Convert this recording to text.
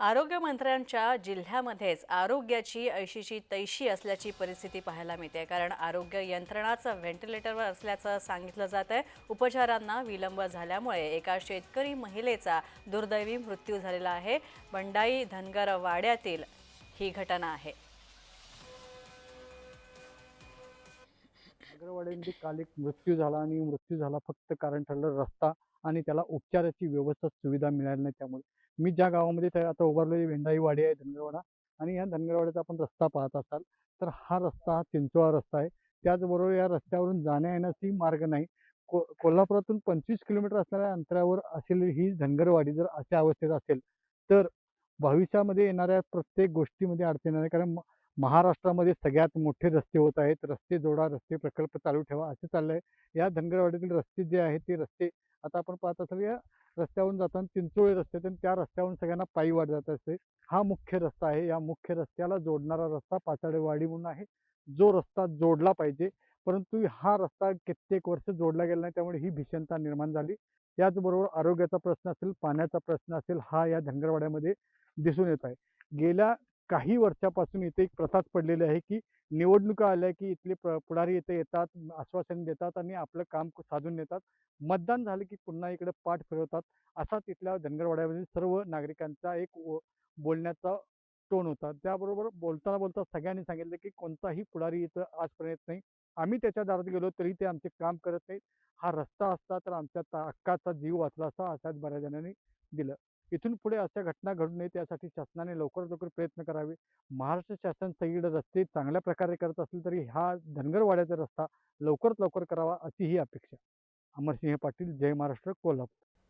आरोग्यमंत्र्यांच्या जिल्ह्यामध्येच आरोग्याची ऐशीची तैशी असल्याची परिस्थिती पाहायला मिळते. कारण आरोग्य यंत्रणाच व्हेंटिलेटरवर असल्याचं सांगितलं जात आहे उपचारांना विलंब झाल्यामुळे एका शेतकरी महिलेचा दुर्दैवी मृत्यू झालेला आहे. बंडाई धनगर वाड्यातील ही घटना आहे. अग्रवाडीमध्ये काल एक मृत्यू झाला आणि मृत्यू झाला फक्त कारण ठरलं रस्ता आणि त्याला उपचाराची व्यवस्थित सुविधा मिळाली नाही त्यामुळे. मी ज्या गावामध्ये त्या आता उभारलेली भेंडाई वाडी आहे धनगरवाडा आणि या धनगरवाड्याचा आपण रस्ता पाहत असाल तर हा रस्ता हा चिंचोळा रस्ता आहे. त्याचबरोबर या रस्त्यावरून जाण्या येण्याचाही मार्ग नाही. को कोल्हापुरातून पंचवीस किलोमीटर असणाऱ्या अंतरावर असेल ही धनगरवाडी जर अशा अवस्थेत असेल तर भविष्यामध्ये येणाऱ्या प्रत्येक गोष्टीमध्ये अडचण येणार आहे. कारण महाराष्ट्रामध्ये सगळ्यात मोठे रस्ते होत आहेत. रस्ते जोडा रस्ते प्रकल्प चालू ठेवा असं आहे या धनगरवाडीतील रस्ते जे आहेत ते रस्ते आता आपण पाहत असाल या रस्त्यावरून जाताना चिंचोळी रस्ते आहेत आणि त्या रस्त्यावरून सगळ्यांना पायी वाट जात असते. हा मुख्य रस्ता आहे. या मुख्य रस्त्याला जोडणारा रस्ता पाचाडेवाडी म्हणून आहे. जो रस्ता जोडला पाहिजे परंतु हा रस्ता कित्येक वर्ष जोडला गेला नाही त्यामुळे ही भीषणता निर्माण झाली. त्याचबरोबर आरोग्याचा प्रश्न असेल पाण्याचा प्रश्न असेल हा या धनगरवाड्यामध्ये दिसून येत आहे. गेल्या काही वर्षापासून इथे एक प्रथाच पडलेली आहे की निवडणुका आल्या की इथले प्र पुढारी इथे येतात आश्वासन देतात आणि आपलं काम साधून नेतात. मतदान झालं की पुन्हा इकडे पाठ फिरवतात. असा तिथल्या धनगरवाड्यामधील सर्व नागरिकांचा एक व- बोलण्याचा टोन होता. त्याबरोबर बोलताना बोलता सगळ्यांनी सांगितलं की कोणताही पुढारी इथं आजपर्यंत येत नाही. आम्ही त्याच्या दारात गेलो तरी ते आमचे काम करत नाहीत. हा रस्ता असता तर आमच्या ता- हक्काचा जीव वाचला असता अशाच बऱ्याच जणांनी दिलं. इथून पुढे अशा घटना घडू नये त्यासाठी शासनाने लवकरात लवकर प्रयत्न करावे. महाराष्ट्र शासन सगळीकडे रस्ते चांगल्या प्रकारे करत असेल तरी हा धनगरवाड्याचा रस्ता लवकरात लवकर करावा अशी ही अपेक्षा. अमरसिंह पाटील जय महाराष्ट्र कोल्हापूर.